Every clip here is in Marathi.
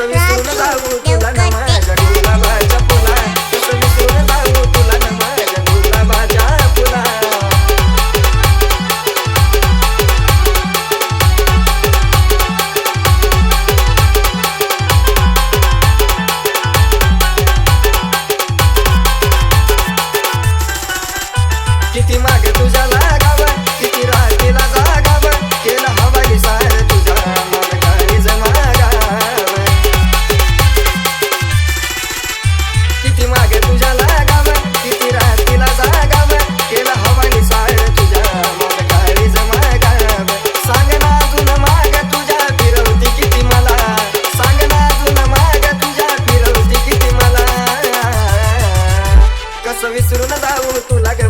सगळी तुला लागू तुला ना असं विसरून जाऊ तुला ग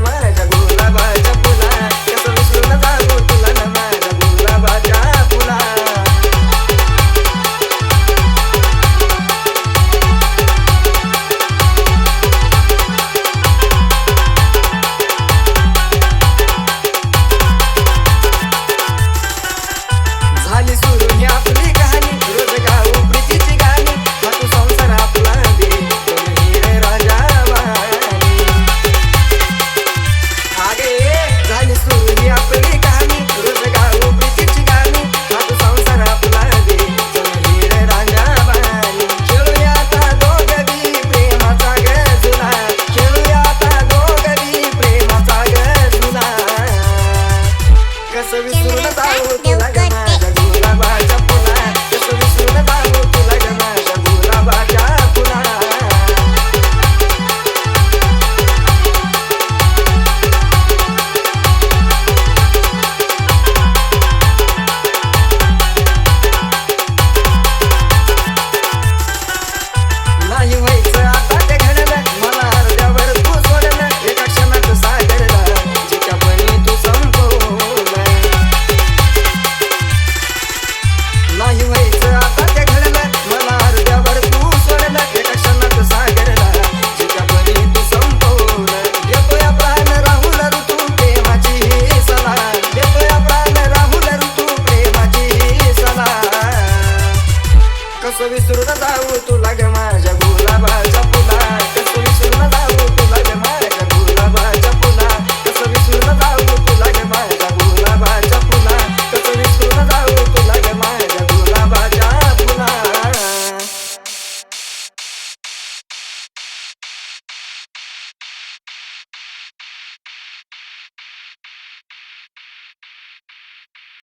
very soon as I will